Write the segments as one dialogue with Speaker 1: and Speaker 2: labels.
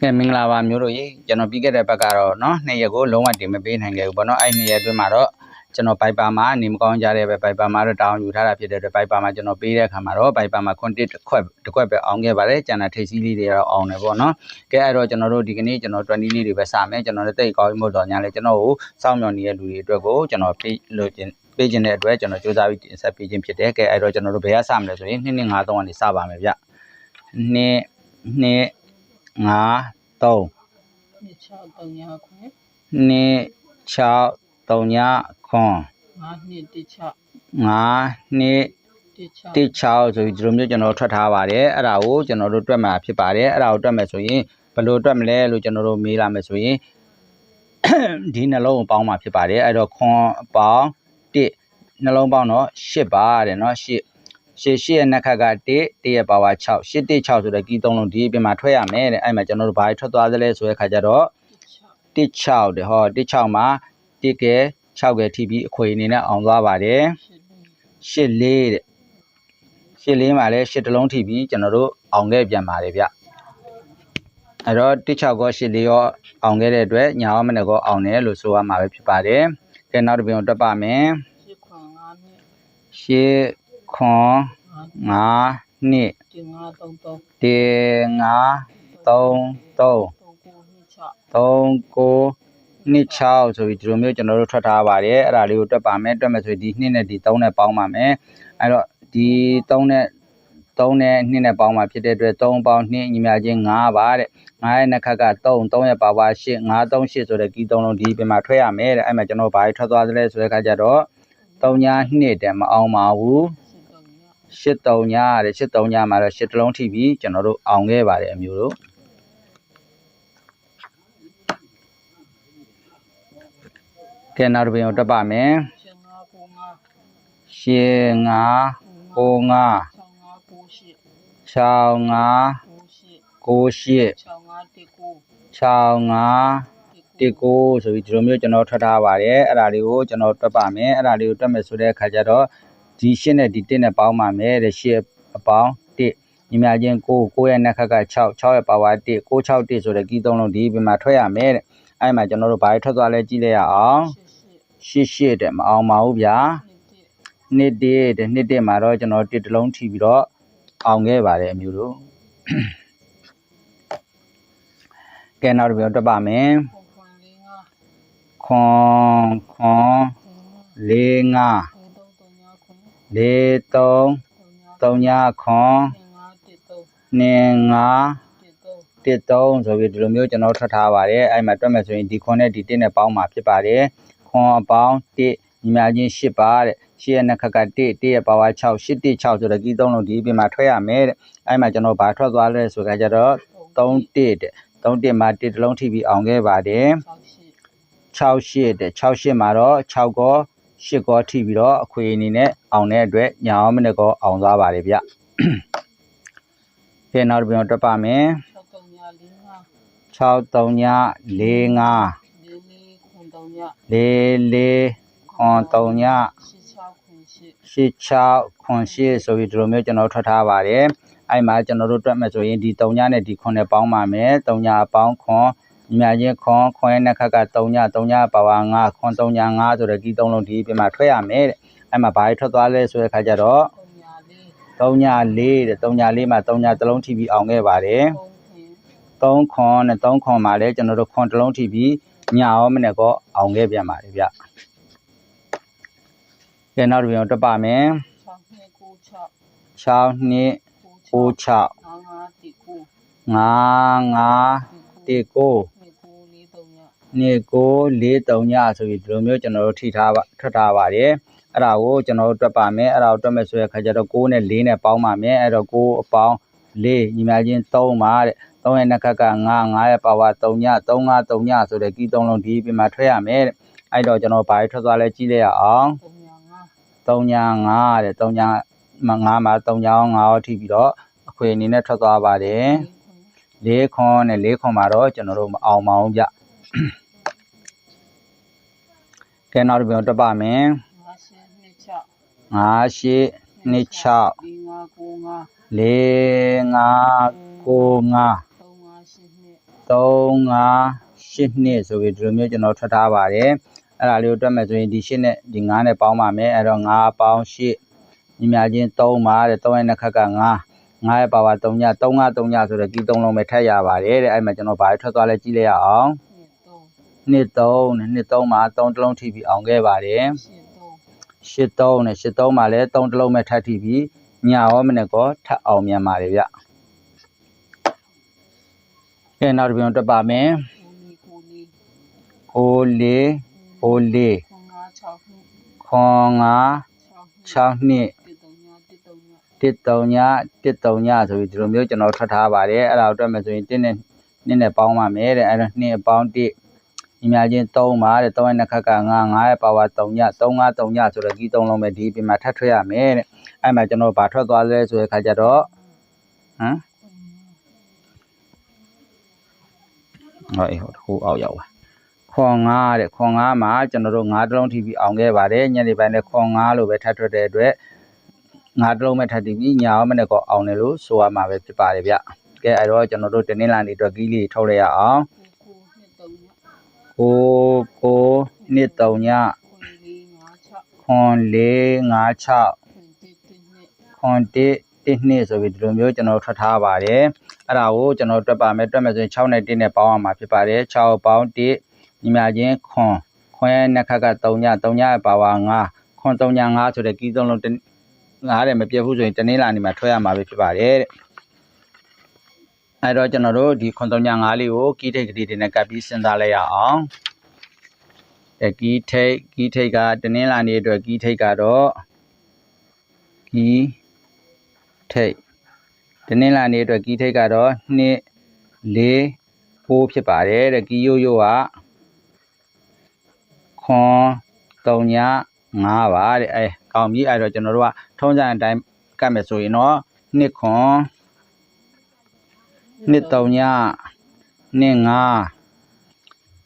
Speaker 1: ကဲမင်္ဂလာပါမျိုးတို့ရေကျွန်တော်ပြီးခဲ့တဲ့ဘက်ကတော့เนาะနှစ်ရက်ကိုလုံးဝတင်မပေးနိုင်ခဲ့ဘူးပေါ့เนาะအဲ့နှစ်ရက်အတွင်းမှာတော့ကျွန်တော်ဘိုက်ပါမှာနေမကောင်းကြတဲ့ပဲဘိုက်ပါမှာတော့တောင်းယူထားတာဖြစ်တဲ့အတွက်ဘိုက်ပါမှာကျွန်တော်ပေးတဲ့အခါမှာတော့ဘိုက်ပါမှာခွန်တစ်တစ်ခွက်တစ်ခွက်ပဲအောင်ခဲ့ပါတယ်ကျန်တဲ့ထိပ်စီးလေးတွေကတော့အောင်တယ်ပေါ့เนาะကဲအဲ့တော့ကျွန်တော်တို့ဒီကနေ့ကျွန်တော်20လေးတွေပဲစမယ်ကျွန်တော်လည်းတိတ်ကောင်းမှုတော့ညာလေကျွန်တော်ကိုစောင့်မျှော်နေတဲ့လူတွေအတွက်ကိုကျွန်တော်ပေးလို့ခြင်းပေးခြင်းတဲ့အတွက်ကျွန်တော်စူးစမ်းပြီးတင်ဆက်ပေးခြင်းဖြစ်တယ်ကဲအဲ့တော့ကျွန်တော်တို့ဘယ်ကစမလဲဆိုရင်2 2 5 3ကနေစပါမယ်ဗျ2 2 5 3
Speaker 2: နှစ်ချောက်တုံညာခွဲ
Speaker 1: နှစ်6 3ညခွန်
Speaker 2: ငါးနှစ်တစ်ချောက်
Speaker 1: 5နှစ်
Speaker 2: တစ်ချောက်
Speaker 1: 16ဆိုပြီးဒီလိုမျိုးကျွန်တော်ထွက်ထားပါတယ်အဲ့ဒါကိုကျွန်တော်တို့တွက်မှာဖြစ်ပါတယ်အဲ့ဒါကိုတွက်မယ်ဆိုရင်ဘယ်လိုတွက်မလဲလို့ကျွန်တော်တို့မေးလာမယ်ဆိုရင် ဒီနှလုံးကိုပေါင်းမှာဖြစ်ပါတယ်အဲ့တော့ခွန်အပေါင်း1နှလုံးပေါင်းတော့8ပါတဲ့เนาะ8 ရှေ့ရှေ့ရဲ့နှစ်ခက်က1 1ရဲ့ပါဝါ6 8 1 6ဆိုတဲ့ကီးသုံးလုံးဒီအပြင်မှာထွက်ရမယ်တဲ့အဲ့မှာကျွန်တော်တို့ဘာထွက်သွားသလဲဆိုတဲ့ခါကျတော့
Speaker 2: တစ်ချောက်
Speaker 1: 16တဲ့ဟော16မှာ1ကဲ6ကဲထိပြီးအခွေအနေနဲ့အောင်သွားပါတယ်
Speaker 2: ရှစ်လေး
Speaker 1: 84တဲ့84မှာလည်း8တလုံးထိပြီးကျွန်တော်တို့အောင်ခဲ့ပြန်ပါတယ်ဗျအဲ့တော့16ကော84ရောအောင်ခဲ့တဲ့အတွက်ညာရောမနေ့ကောအောင်တယ်လို့ဆိုရမှာပဲဖြစ်ပါတယ်ကဲနောက်တစ်ပြန်တက်ပါမယ်
Speaker 2: ရှစ် ခွန်ငါးနှစ်
Speaker 1: ရှစ်ခွန်
Speaker 2: ငါး
Speaker 1: 5နှစ်
Speaker 2: တင်ငါးသုံးသုံး
Speaker 1: 1 5 3 3
Speaker 2: သုံးကိုနှစ်ချောက်
Speaker 1: 39နှစ်6ဆိုပြီးဒီလိုမျိုးကျွန်တော်တို့ထွက်ထားပါတယ်အဲ့ဒါလေးကိုတွက်ပါမယ်တွက်မယ်ဆိုရင်ဒီ2နဲ့ဒီ3နဲ့ပေါင်းပါမယ်အဲ့တော့ဒီ3နဲ့3နဲ့2နဲ့ပေါင်းมาဖြစ်တဲ့အတွက်3ပေါင်း2ညီမချင်း5ပါတဲ့9ရဲ့နှစ်ခက်က3 3ရဲ့ပါဝါ8 5 3 8ဆိုတဲ့ကီး3လုံးဒီပြင်မှာထွက်ရမယ်တဲ့အဲ့မှာကျွန်တော်ဘာထွက်သွားသလဲဆိုတဲ့ခါကျတော့3ညာ2တဲ့မအောင်ပါဘူး
Speaker 2: ရှစ်တုံညာ
Speaker 1: 83ညတဲ့83ညမှာတော့8တလုံးထိပြီးကျွန်တော်တို့အောင်ခဲ့ပါတယ်အမျိုးတို့ကဲနောက်တစ်ပြင်ကိုတက်ပါမယ်
Speaker 2: ရှစ်ငါးကိုငါး
Speaker 1: ရှင်းငါကိုငါ
Speaker 2: ချောင်းငါးကိုရှစ်
Speaker 1: 6ငါ
Speaker 2: ကိုရှစ်
Speaker 1: 9 8
Speaker 2: ချောင်းငါးတစ်ကို
Speaker 1: 6ငါ
Speaker 2: တစ်ကို
Speaker 1: 19ဆိုပြီးဒီလိုမျိုးကျွန်တော်ထွက်ထားပါတယ်အဲ့ဒါလေးကိုကျွန်တော်တွက်ပါမယ်အဲ့ဒါလေးကိုတွက်မယ်ဆိုတဲ့အခါကျတော့ ဒီရှင်းနဲ့ဒီ1နဲ့ပေါင်းပါမယ်တဲ့ရှင်းအပေါင်း1ညီမချင်း9 9ရဲ့နှစ်ခက်က6 6ရဲ့ပါဝါ1 6 6 1ဆိုတဲ့ကီးသုံးလုံးဒီပြင်မှာထွက်ရမယ်တဲ့အဲ့မှာကျွန်တော်တို့ဘာတွေထွက်သွားလဲကြည့်လိုက်ရအောင်
Speaker 2: ရှစ်ရှစ်
Speaker 1: ရှစ်ရှစ်တဲ့မအောင်ပါဘူးဗျာ
Speaker 2: နှစ်တစ်
Speaker 1: နှစ်တည်းတဲ့နှစ်တည်းမှာတော့ကျွန်တော်တစ်တလုံးထိပြီးတော့အောင်ခဲ့ပါတယ်အမျိုးတို့ကဲနောက်တစ်ပြောတက်ပါမယ်
Speaker 2: ခွန်ခွန်လေးငါး
Speaker 1: ခွန်ခွန်
Speaker 2: တင်ငါး
Speaker 1: လေးငါ
Speaker 2: သုံးတုံညာခွန်
Speaker 1: လေးသုံးသုံးညခွန်
Speaker 2: တင်ငါးတစ်တုံး
Speaker 1: နှင်းငါတစ်သုံးဆိုပြီးဒီလိုမျိုးကျွန်တော်ထွက်ထားပါတယ်အဲ့မှာတွက်မယ်ဆိုရင်ဒီခွန်နဲ့ဒီတစ်နဲ့ပေါင်းမှာဖြစ်ပါတယ်ခွန်အပေါင်းတစ်ညီမချင်း၈ပါတဲ့ရှစ်ရဲ့နှစ်ခက်က1 1ရဲ့ပါဝါ6 8 1 6ဆိုတဲ့ကီးသုံးလုံးဒီအပြင်မှာထွက်ရမယ်တဲ့အဲ့မှာကျွန်တော်ဘာထွက်သွားလဲဆိုကြကြတော့3 1တဲ့3 1မှာ1တစ်လုံးထိပြီးအောင်ခဲ့ပါတယ်
Speaker 2: ဆောက်ရှစ်
Speaker 1: 6 8တဲ့6 8မှာတော့6ကော 8ကောထိပြီးတော့အခွေအနေနဲ့အောင်တဲ့အတွက်ညာအောင်မနဲ့ကောအောင်သွားပါတယ်ဗျကဲနောက်တစ်ပြန်တက်ပါမယ်
Speaker 2: ဆောက်တုံညာလေးငါး
Speaker 1: 6 3ည4 5
Speaker 2: လေးလေးခွန်တုံညာ
Speaker 1: 4 4ခွန်3ည
Speaker 2: ရှစ်ချောက်ခွန်ရှစ်
Speaker 1: 86ခွန်8ဆိုပြီးဒီလိုမျိုးကျွန်တော်ထွက်ထားပါတယ်အဲ့မှာကျွန်တော်တို့တွက်မယ်ဆိုရင်ဒီ3ညနဲ့ဒီခွန်နဲ့ပေါင်းပါမယ်3ညပေါင်းခွန်ညီ မချင်းခွန်ခွန်ရဲ့နှစ်ခက်က3ည3ညပါဝါ9ခွန်3ည9ဆိုတဲ့ကီး3လုံးဒီပြင်မှာထွက်ရမယ်တဲ့အဲ့မှာဘာတွေထွက်သွားလဲဆိုတဲ့ခါကျတော့
Speaker 2: တုံညာလေး
Speaker 1: 3ည4တဲ့3ည4မှာ3ညတစ်လုံးထိပြီးအောင်ခဲ့ပါတယ်
Speaker 2: သုံးခင်
Speaker 1: 3ခွန်နဲ့3ခွန်မှာလည်းကျွန်တော်တို့ခွန်တစ်လုံးထိပြီးညရောမနေ့ကောအောင်ခဲ့ပြန်ပါတယ်ဗျကဲနောက်တစ်ပြန်တက်ပါမယ်
Speaker 2: 6နှစ်ကို6
Speaker 1: 6နှစ်
Speaker 2: ကို
Speaker 1: 6 6
Speaker 2: ငါးငါးတစ်ကို
Speaker 1: 5 5 1 9
Speaker 2: နှစ်ကိုလေးတုံညာ
Speaker 1: နှစ်ကို4 3ညဆိုပြီးဒီလိုမျိုးကျွန်တော်တို့ထိထားပါထွက်ထားပါတယ်အဲ့ဒါကိုကျွန်တော်တို့တွက်ပါမယ်အဲ့ဒါကိုတွက်မယ်ဆိုတဲ့ခါကျတော့6နဲ့4နဲ့ပေါင်းပါမယ်အဲ့တော့6အပေါင်း4ညီမချင်း3ပါတဲ့3ရဲ့နှစ်ခက်က9 9ရဲ့ပါဝါ3ည3 5 3ညဆိုတဲ့ကီး3လုံးဒီပြင်မှာထွက်ရမယ်တဲ့အဲ့တော့ကျွန်တော်ဘာတွေထွက်သွားလဲကြည့်လိုက်ရအောင်
Speaker 2: တုံညာငါး
Speaker 1: 3ည5တဲ့3ည5မှာ3ည5ရောထိပြီးတော့အခွေအနေနဲ့ထွက်သွားပါတယ်၄ခွန်နဲ့၄ခွန်မှာတော့ကျွန်တော်တို့မအောင်ပါဘူးဗျ ကဲနောက်တစ်ပြန်တက်ပါမယ်
Speaker 2: ငါးရှစ်နှစ်ချ
Speaker 1: 5 8 2 6
Speaker 2: ဒီငါးကိုငါး
Speaker 1: 4 5 9 5
Speaker 2: သုံးငါးရှစ်နှစ်
Speaker 1: 3 5 8နှစ်ဆိုပြီးဒီလိုမျိုးကျွန်တော်ထွက်ထားပါတယ်အဲ့ဒါလေးကိုတွက်မယ်ဆိုရင်ဒီ8နဲ့ဒီ9နဲ့ပေါင်းပါမယ်အဲ့တော့9ပေါင်း8ညီမချင်း3ပါတဲ့3ရဲ့နှစ်ခက်က9 9ရဲ့ပါဝါ3ည3 5 3ညဆိုတော့ဒီ3လုံးပဲထပ်ရပါတယ်တဲ့အဲ့မှာကျွန်တော်ဘာထွက်သွားလဲကြည့်လိုက်ရအောင်
Speaker 2: နှစ်သုံး
Speaker 1: နှစ်3နဲ့နှစ်3မှာ3တစ်လုံးထိပြီးအောင်ခဲ့ပါတယ်
Speaker 2: ရှင်းသုံး
Speaker 1: 83နဲ့83မှာလည်း3တစ်လုံးပဲထပ်ထိပြီးညရောမနေ့ကောထပ်အောင်မြန်ပါတယ်ဗျကဲနောက်တစ်ပြန်တက်ပါမယ်
Speaker 2: ကိုလေးကိုလေး
Speaker 1: ဟိုလေးဟိုလေး
Speaker 2: ခွန်ငါ6နှစ်
Speaker 1: 6နှစ်
Speaker 2: တစ်သုံးညတစ်သုံးည
Speaker 1: 1 3ည1 3ညဆိုပြီးဒီလိုမျိုးကျွန်တော်ထွက်ထားပါတယ်အဲ့ဒါကိုတွက်မယ်ဆိုရင်1နဲ့2နဲ့ပေါင်းပါမယ်တဲ့အဲ့ဒါ2အပေါင်း1 ညီမချင်း3ပါတဲ့3ရဲ့နှစ်ခက်က9 9ရဲ့ပါဝါ3ည3 5 3ညဆိုတော့ဒီ3လုံးပဲဒီပြင်မှာထပ်ထွက်ရမယ်တဲ့အဲ့မှာကျွန်တော်ဗာထွက်သွားလဲဆိုတဲ့ခါကျတော့ဟမ်ဟောအေးဟိုတစ်ခုအောက်ရောက်ပါခွန်9တဲ့ခွန်9မှာကျွန်တော်တို့9တလုံးထိပြီးအောင်ခဲ့ပါတယ်ညနေပိုင်းနဲ့ခွန်9လို့ပဲထပ်ထွက်တဲ့အတွက်9တလုံးပဲထပ်တည်ပြီးညာရောမနေ့ကောအောင်တယ်လို့ဆိုရမှာပဲဖြစ်ပါတယ်ဗျကဲအဲ့တော့ကျွန်တော်တို့တနင်္လာနေ့အတွက်ကီးလေးထုတ်လိုက်ရအောင်
Speaker 2: ကိုကိုနှစ်သုံးည
Speaker 1: ကိုကိုနှစ်3ည
Speaker 2: ခွန်လေးငါး
Speaker 1: ခွန်4 5 6ခွန်1
Speaker 2: 16
Speaker 1: နှစ်ဆိုပြီးဒီလိုမျိုးကျွန်တော်ထွက်ထားပါတယ်အဲ့ဒါကိုကျွန်တော်တွက်ပါမယ်တွက်မယ်ဆိုရင်6နဲ့1နဲ့ပေါင်းအောင်မှာဖြစ်ပါတယ်6ပေါင်း1ညီမချင်းခွန်ခွန်ရဲ့နှစ်ခက်က3ည3ညရဲ့ပါဝါ9ခွန်3ည9ဆိုတဲ့ကီးသုံးလုံး9တဲ့မပြတ်ဘူးဆိုရင်တနင်္လာနေ့မှာထွက်ရမှာပဲဖြစ်ပါတယ်တဲ့ အဲ့တော့ကျွန်တော်တို့ဒီခွန်3ည9လေးကိုကီးထိတ်ကလေးတွေနဲ့ကပ်ပြီးစဉ်းစားလိုက်ရအောင်အဲကီးထိတ်ကီးထိတ်ကတနင်္လာနေ့အတွက်ကီးထိတ်ကတော့ကီးထိတ်တနင်္လာနေ့အတွက်ကီးထိတ်ကတော့2 4 6ဖြစ်ပါတယ်တဲ့ကီးရိုးရိုးကခွန်3ည5ပါတဲ့အဲကောင်းပြီအဲ့တော့ကျွန်တော်တို့ကထုံးစံအတိုင်းကတ်မယ်ဆိုရင်တော့2ခွန် 2 3ည2 5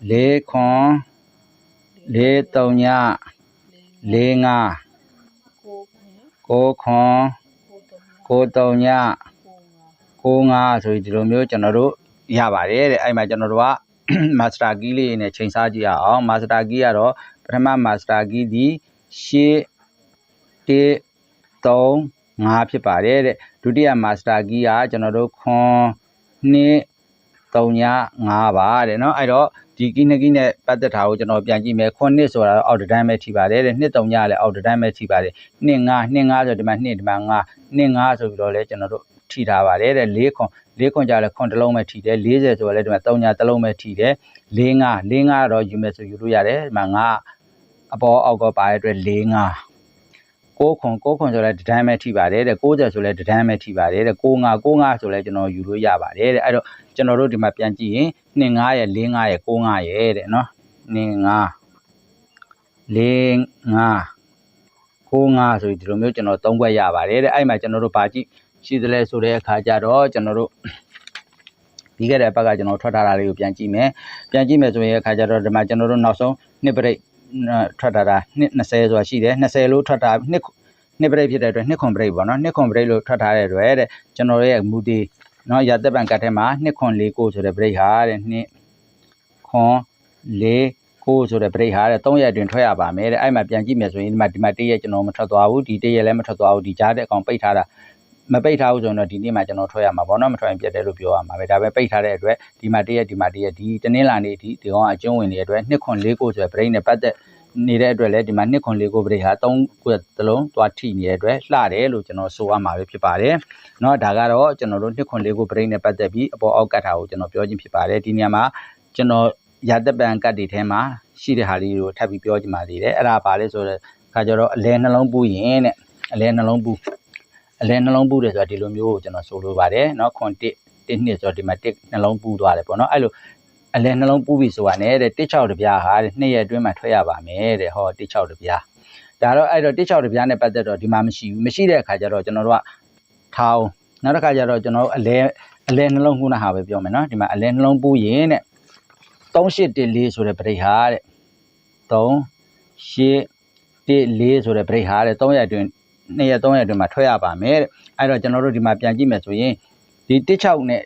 Speaker 1: 4ခွန်4 3ည4 5
Speaker 2: ကိုခွန်
Speaker 1: 9ခွန်
Speaker 2: ကိုသုံး
Speaker 1: 9 3ည
Speaker 2: ကိုငါ
Speaker 1: 65ဆိုပြီးဒီလိုမျိုးကျွန်တော်တို့ရပါတယ်တဲ့အဲ့မှာကျွန်တော်တို့ကမာစတာကီးလေးနဲ့ချိန်စားကြည့်ရအောင်မာစတာကီးကတော့ပထမမာစတာကီးဒီရှေ့1 3 5ဖြစ်ပါတယ်တဲ့ဒုတိယမာစတာကီးကကျွန်တော်တို့ခွန် 2 3ည5ပါတဲ့เนาะအဲ့တော့ဒီကီးနှစ်ကီးနဲ့ပတ်သက်တာကိုကျွန်တော်ပြန်ကြည့်မယ်ခွန်2ဆိုတာတော့အောက်တန်းပဲထိပါတယ်တဲ့2 3ညလည်းအောက်တန်းပဲထိပါတယ်2 5 2 5ဆိုဒီမှာ2ဒီမှာ5 2 5ဆိုပြီးတော့လဲကျွန်တော်တို့ထိထားပါတယ်တဲ့4ခွန်4ခွန်ကြလဲခွန်တစ်လုံးပဲထိတယ်40ဆိုတော့လဲဒီမှာ3ညတစ်လုံးပဲထိတယ်4 5 4 5တော့ယူမယ်ဆိုယူလို့ရတယ်ဒီမှာ5အပေါ်အောက်ကပါတဲ့အတွက်4 5 6ခွန်6ခွန်ဆိုလဲဒီတိုင်းပဲထိပါတယ်တဲ့60ဆိုလဲဒီတိုင်းပဲထိပါတယ်တဲ့6 5 6 5ဆိုလဲကျွန်တော်ယူလို့ရပါတယ်တဲ့အဲ့တော့ကျွန်တော်တို့ဒီမှာပြန်ကြည့်ရင်2 5ရဲ့4 5ရဲ့6 5ရဲ့တဲ့နော်2 5 4 5 65ဆိုပြီးဒီလိုမျိုးကျွန်တော်သုံးခွက်ရပါတယ်တဲ့အဲ့မှာကျွန်တော်တို့ဗာကြည့်ရှိသလဲဆိုတဲ့အခါကျတော့ကျွန်တော်တို့ပြီးခဲ့တဲ့ဘက်ကကျွန်တော်ထွက်ထားတာလေးကိုပြန်ကြည့်မယ်ပြန်ကြည့်မယ်ဆိုရင်အခါကျတော့ဒီမှာကျွန်တော်တို့နောက်ဆုံးနှစ်ပရိတ် ထွက်ထားတာနှစ်20ဆိုတာရှိတယ်20လို့ထွက်တာနှစ်နှစ်ပရိတ်ဖြစ်တဲ့အတွက်နှစ်ခွန်ပရိတ်ပေါ့နော်နှစ်ခွန်ပရိတ်လို့ထွက်ထားတဲ့အတွက်တဲ့ကျွန်တော်ရဲ့မူတည်နော်ရသက်ပံကတ်ထဲမှာနှစ်ခွန်၄ကိုဆိုတဲ့ပရိတ်ဟာတဲ့နှစ်ခွန်၄ကိုဆိုတဲ့ပရိတ်ဟာတဲ့3ရက်အတွင်းထွက်ရပါမယ်တဲ့အဲ့မှာပြန်ကြည့်မယ်ဆိုရင်ဒီမှာဒီမှာ1ရက်ကျွန်တော်မထွက်သွားဘူးဒီ1ရက်လည်းမထွက်သွားဘူးဒီကြားတဲ့အကောင်ပိတ်ထားတာ မပိတ်ထားဘူးဆိုရင်တော့ဒီနေ့မှကျွန်တော်ထွက်ရမှာပေါ့နော်မထွက်ရင်ပြတ်တယ်လို့ပြောရမှာပဲဒါပဲပိတ်ထားတဲ့အတွက်ဒီမှာ1ရက်ဒီမှာ1ရက်ဒီတနင်္လာနေ့ဒီဒီကောင်အကျုံးဝင်နေတဲ့အတွက်2ခွန်4ကိုဆိုတဲ့ပရိတ်နဲ့ပတ်သက်နေတဲ့အတွက်လည်းဒီမှာ2ခွန်4ကိုပရိတ်ဟာ3ခုသလုံးသွားထိနေတဲ့အတွက်လှတယ်လို့ကျွန်တော်ဆိုရမှာပဲဖြစ်ပါတယ်เนาะဒါကတော့ကျွန်တော်တို့2ခွန်4ကိုပရိတ်နဲ့ပတ်သက်ပြီးအပေါ်အောက်ကတ်တာကိုကျွန်တော်ပြောခြင်းဖြစ်ပါတယ်ဒီနေရာမှာကျွန်တော်ရသက်ပံကတ်တွေထဲမှာရှိတဲ့ဟာလေးကိုထပ်ပြီးပြောချင်ပါသေးတယ်အဲ့ဒါပါလဲဆိုတော့ခါကျတော့အလဲနှလုံးပူးရင်တဲ့အလဲနှလုံးပူး အလဲနှလုံးပူးတယ်ဆိုတာဒီလိုမျိုးကိုကျွန်တော်ဆိုလိုပါတယ်เนาะခွန်1 1နှစ်ဆိုတော့ဒီမှာ1နှလုံးပူးသွားတယ်ပေါ့เนาะအဲ့လိုအလဲနှလုံးပူးပြီဆိုတာနဲ့တဲ့16တပြားဟာတဲ့နှစ်ရက်အတွင်းမှာထွက်ရပါမယ်တဲ့ဟော16တပြားဒါတော့အဲ့တော့16တပြားနဲ့ပတ်သက်တော့ဒီမှာမရှိဘူးမရှိတဲ့အခါကျတော့ကျွန်တော်တို့ကထားအောင်နောက်တစ်ခါကျတော့ကျွန်တော်တို့အလဲအလဲနှလုံးခုနဟာပဲပြောမယ်เนาะဒီမှာအလဲနှလုံးပူးရင်တဲ့3814ဆိုတဲ့ပရိဟာတဲ့3814ဆိုတဲ့ပရိဟာတဲ့3ရက်အတွင်း 2ရက်3ရက်အတွင်းမှာထွက်ရပါမယ်တဲ့အဲ့တော့ကျွန်တော်တို့ဒီမှာပြန်ကြည့်မယ်ဆိုရင်ဒီ16နဲ့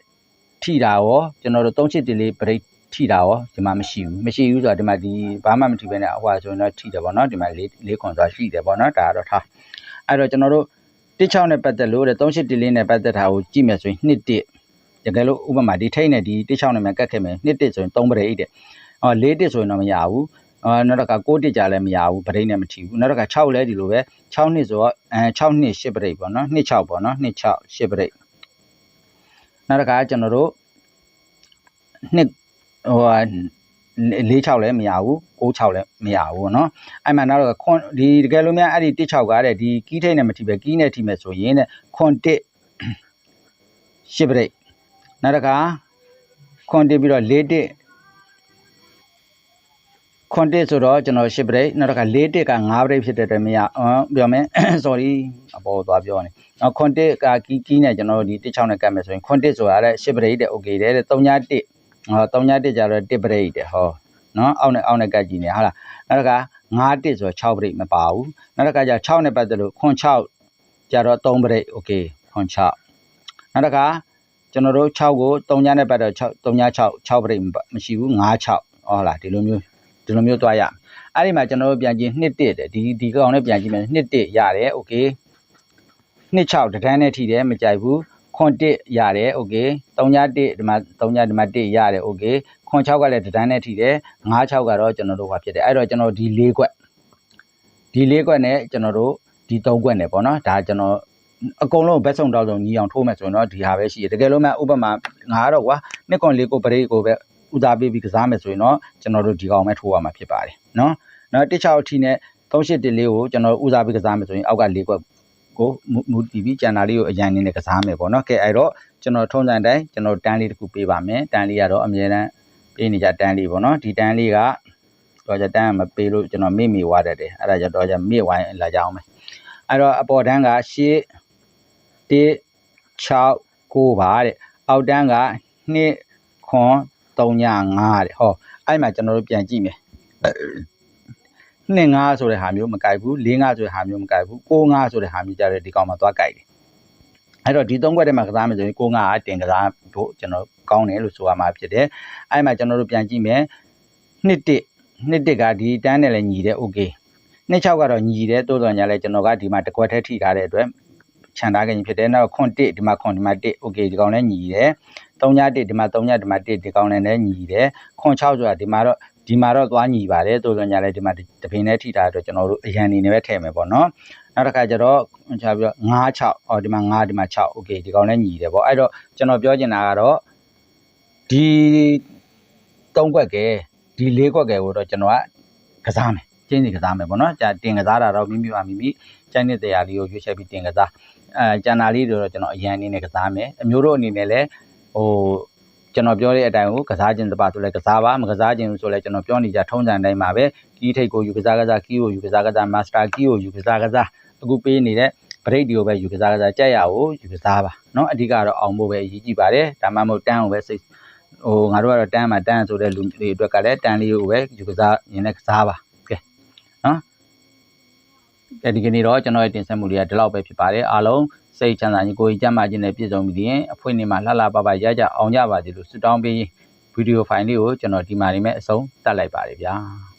Speaker 1: ထိတာရောကျွန်တော်တို့38တလေးဘရိတ်ထိတာရောဒီမှာမရှိဘူးမရှိဘူးဆိုတော့ဒီမှာဒီဘာမှမထိဘဲနဲ့ဟိုဟာဆိုရင်တော့ထိတယ်ပေါ့နော်ဒီမှာလေးလေးခွန်ဆိုတာရှိတယ်ပေါ့နော်ဒါကတော့ထားအဲ့တော့ကျွန်တော်တို့16နဲ့ပတ်သက်လို့တဲ့38တလေးနဲ့ပတ်သက်တာကိုကြည့်မယ်ဆိုရင်2တစ်တကယ်လို့ဥပမာဒီထိတ်နဲ့ဒီ16နဲ့မှကတ်ခဲ့မယ်2တစ်ဆိုရင်3ပရိတ်တဲ့အော်4တစ်ဆိုရင်တော့မရဘူးအော် နောက်တစ်ခါ6တစ်ကြလည်းမရဘူးပရိတ်နဲ့မထီဘူးနောက်တစ်ခါ6လည်းဒီလိုပဲ6နှစ်ဆိုတော့အဲ6နှစ်10ပရိတ်ပေါ့နော်နှစ်6ပေါ့နော်နှစ်6 10ပရိတ်နောက်တစ်ခါကျွန်တော်တို့နှစ်ဟိုလေး6လည်းမရဘူး6 6လည်းမရဘူးပေါ့နော်အဲ့မှာနောက်တော့ခွန်ဒီတကယ်လို့များအဲ့ဒီ1 6ကားတဲ့ဒီကီးထိတ်နဲ့မထီပဲကီးနဲ့ထီမယ်ဆိုရင်တဲ့ခွန်1 10ပရိတ်နောက်တစ်ခါခွန်1ပြီးတော့4 1 ခွန်1ဆိုတော့ကျွန်တော်10ပရိတ်နောက်တစ်ခါ4 1က5ပရိတ်ဖြစ်တဲ့အတွက်မရအော်ပြောမယ် sorry အပေါ်သွားပြောနေနောက်ခွန်1ကကီးကီးနဲ့ကျွန်တော်တို့ဒီ16နဲ့ကတ်မယ်ဆိုရင်ခွန်1ဆိုတာလည်း10ပရိတ်တဲ့ okay တဲ့3ည1ဟော3ည1ကြတော့1ပရိတ်တဲ့ဟောနော်အောက်နဲ့အောက်နဲ့ကတ်ကြည့်နေဟုတ်လားနောက်တစ်ခါ5 1ဆိုတော့6ပရိတ်မပါဘူးနောက်တစ်ခါကျ6နဲ့ပတ်သက်လို့ခွန်6ကြတော့3ပရိတ် okay ခွန်6နောက်တစ်ခါကျွန်တော်တို့6ကို3ညနဲ့ပတ်တော့6 3ည6 6ပရိတ်မရှိဘူး5 6ဟုတ်လားဒီလိုမျိုး ဒီလိုမျိုးသွားရအဲ့ဒီမှာကျွန်တော်တို့ပြန်ကြည့်2တစ်တဲ့ဒီဒီကောင်နဲ့ပြန်ကြည့်မယ်2တစ်ရတယ် okay 2 6တန်းနဲ့ထိတယ်မကြိုက်ဘူးခွန်1ရတယ်โอเค3ည1ဒီမှာ3ညဒီမှာ1ရတယ်โอเคခွန်6ကလည်းတန်းနဲ့ထိတယ်5 6ကတော့ကျွန်တော်တို့ဟာဖြစ်တယ်အဲ့တော့ကျွန်တော်ဒီ၄ခွက်ဒီ၄ခွက်နဲ့ကျွန်တော်တို့ဒီ၃ခွက်နဲ့ပေါ့နော်ဒါကျွန်တော်အကုန်လုံးဘက်ဆုံးတောက်ဆုံးညီအောင်ထိုးမယ်ဆိုရင်တော့ဒီဟာပဲရှိတယ်တကယ်လို့မှဥပမာငါကတော့ကွာနှစ်ကွန်လေးကိုပရိတ်ကိုပဲ ဦးစားပေးပြီးကစားမယ်ဆိုရင်တော့ကျွန်တော်တို့ဒီကောင်ပဲထိုးရမှာဖြစ်ပါတယ်နော်နော်1 6အထိနဲ့38တလေးကိုကျွန်တော်ဦးစားပေးကစားမယ်ဆိုရင်အောက်က၄ခွက်ကိုမူတည်ပြီးကြံတာလေးကိုအရန်နေနဲ့ကစားမယ်ပေါ့နော်ကဲအဲ့တော့ကျွန်တော်ထုံးစံတိုင်းကျွန်တော်တန်းလေးတစ်ခုပေးပါမယ်တန်းလေးကတော့အမြဲတမ်းပေးနေကြတန်းလေးပေါ့နော်ဒီတန်းလေးကတော့ကြတန်းမပေးလို့ကျွန်တော်မေ့မိသွားတတ်တယ်အဲ့ဒါကြတော့ကြမေ့ဝိုင်းလာကြအောင်မယ်အဲ့တော့အပေါ်တန်းကရှေ့1 6 9ပါတဲ့အောက်တန်းက2ခွန် 3ည5တဲ့ဟောအဲ့မှာကျွန်တော်တို့ပြန်ကြည့်မယ်နှစ်ငါးဆိုတဲ့ဟာမျိုးမကြိုက်ဘူးလေးငါးဆိုတဲ့ဟာမျိုးမကြိုက်ဘူးကိုးငါးဆိုတဲ့ဟာမျိုးကြတဲ့ဒီကောင်မှာသွားကြိုက်တယ်အဲ့တော့ဒီသုံးခွက်ထဲမှာကစားမယ်ဆိုရင်ကိုးငါးကတင်ကစားဖို့ကျွန်တော်ကောင်းတယ်လို့ဆိုရမှာဖြစ်တယ်အဲ့မှာကျွန်တော်တို့ပြန်ကြည့်မယ်နှစ်တစ်နှစ်တစ်ကဒီတန်းနဲ့လည်းညီတယ် okay နှစ်6ကတော့ညီတယ်တိုးတော်ညာလဲကျွန်တော်ကဒီမှာတစ်ခွက်ထဲထိထားတဲ့အတွက်ခြံထားခြင်းဖြစ်တယ်နောက်ခွန်တစ်ဒီမှာခွန်ဒီမှာတစ် okay ဒီကောင်လည်းညီတယ် 3ညတစ်ဒီမှာ3ညဒီမှာတစ်ဒီကောင်လည်းညီတယ်ခွန်6ဆိုတာဒီမှာတော့ဒီမှာတော့သွားညီပါတယ်တိုးတော်ညာလဲဒီမှာတပင်နဲ့ထိထားတဲ့အတွက်ကျွန်တော်တို့အရန်နေနဲ့ပဲထည့်မယ်ပေါ့နော်နောက်တစ်ခါကျတော့ချပြီးတော့9 6အော်ဒီမှာ9ဒီမှာ6 okay ဒီကောင်လည်းညီတယ်ပေါ့အဲ့တော့ကျွန်တော်ပြောချင်တာကတော့ဒီ3ခွက်ကဲဒီ4ခွက်ကဲကိုတော့ကျွန်တော်ကကစားမယ်ကျင်းစီကစားမယ်ပေါ့နော်ကြာတင်ကစားတာတော့မိမိပါမိမိကျိုင်းတဲ့တရားလေးကိုရွေးချယ်ပြီးတင်ကစားအဲကျန်တာလေးတွေတော့ကျွန်တော်အရန်အနေနဲ့ကစားမယ်အမျိုးတို့အနေနဲ့လည်း ဟိုကျွန်တော်ပြောတဲ့အတိုင်းကိုကစားခြင်းတပါဆိုလဲကစားပါမကစားခြင်းဆိုလဲကျွန်တော်ပြောနေကြထုံးစံတိုင်းပါပဲကီးထိတ်ကိုယူကစားကစားကီးကိုယူကစားကစားမာစတာကီးကိုယူကစားကစားအခုပေးနေတဲ့ဘရိတ်ဒီကိုပဲယူကစားကစားကြက်ရကိုယူကစားပါเนาะအဓိကတော့အောင်ဖို့ပဲအရေးကြီးပါတယ်ဒါမှမဟုတ်တန်းကိုပဲစိတ်ဟိုငါတို့ကတော့တန်းမှာတန်းဆိုတဲ့လူတွေအတွက်ကလည်းတန်းလေးကိုပဲယူကစားရင်လည်းကစားပါကဲเนาะအဲဒီကနေ့တော့ကျွန်တော်ရဲ့တင်ဆက်မှုတွေကဒီလောက်ပဲဖြစ်ပါတယ်အားလုံး စိတ်ချမ်းသာခြင်းကိုယ်ကြီးကျန်းမာခြင်းနဲ့ပြည့်စုံပြီးရင်အဖွင့်နေမှာလှလှပပရကြအောင်ကြပါစေလို့ဆုတောင်းပေးဗီဒီယိုဖိုင်လေးကိုကျွန်တော်ဒီမှာနေမဲ့အဆုံးတတ်လိုက်ပါတယ်ဗျာ